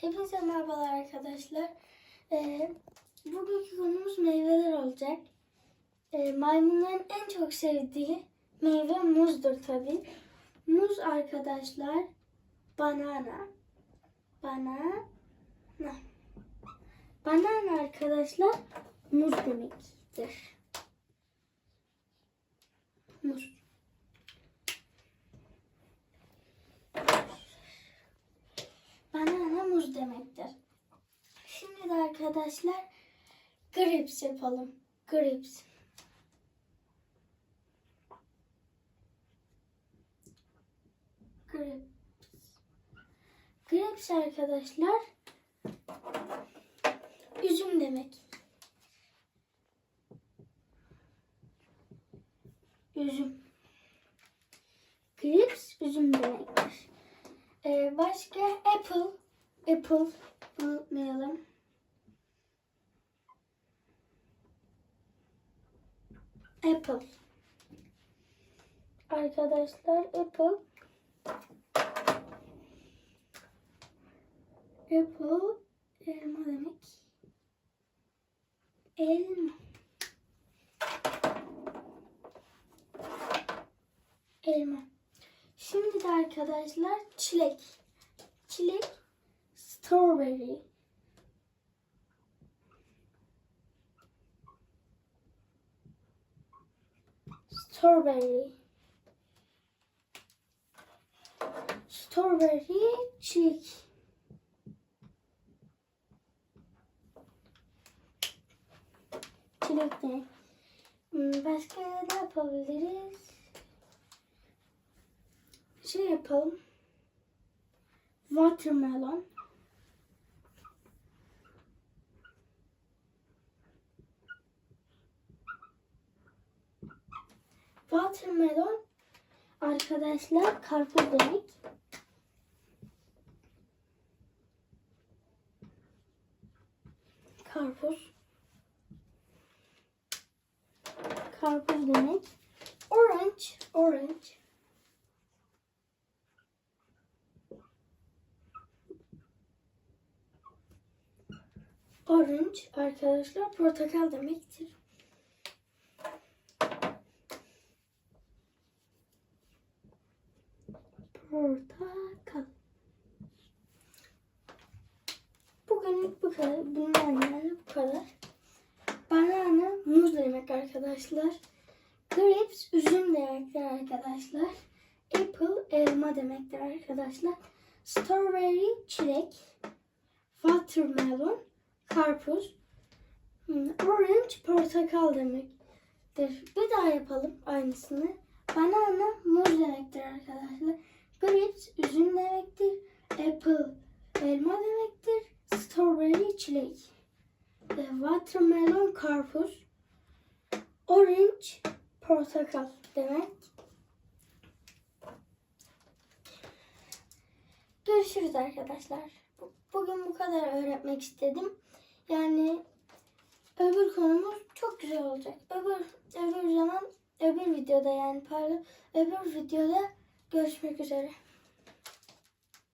Hepinize merhabalar arkadaşlar. Ee, bugünkü konumuz meyveler olacak. Ee, maymunların en çok sevdiği meyve muzdur tabi. Muz arkadaşlar banana. Banana. Banana arkadaşlar muz demektir. Muz. Banana muz demektir. Şimdi de arkadaşlar grapes yapalım. Grapes. Grapes. Grapes arkadaşlar üzüm demek. Üzüm. Grapes üzüm demektir. Ee, başka apple. Apple. Unutmayalım. Apple. Arkadaşlar apple. Apple elma demek. Elma. Elma. Şimdi de arkadaşlar çilek. Çilek strawberry. Strawberry. Strawberry çilek. Çilek de. Hmm, Başka ne yapabiliriz? şey yapalım. Watermelon. Watermelon arkadaşlar karpuz demek. Karpuz. Karpuz demek. Orange, orange. Orange arkadaşlar portakal demektir. Portakal. Bugünlük bu kadar. Bunlar yani bu kadar. Banana muz demek arkadaşlar. Grapes üzüm demektir arkadaşlar. Apple elma demektir arkadaşlar. Strawberry çilek. Watermelon karpuz. Hmm, Orange portakal demektir. Bir daha yapalım aynısını. Banana muz demektir arkadaşlar. Grapes üzüm demektir. Apple elma demektir. Strawberry çilek. Watermelon karpuz. Orange portakal demek. Görüşürüz arkadaşlar. Bu- Bugün bu kadar öğretmek istedim. Yani öbür konumuz çok güzel olacak. Öbür öbür zaman öbür videoda yani pardon öbür videoda görüşmek üzere.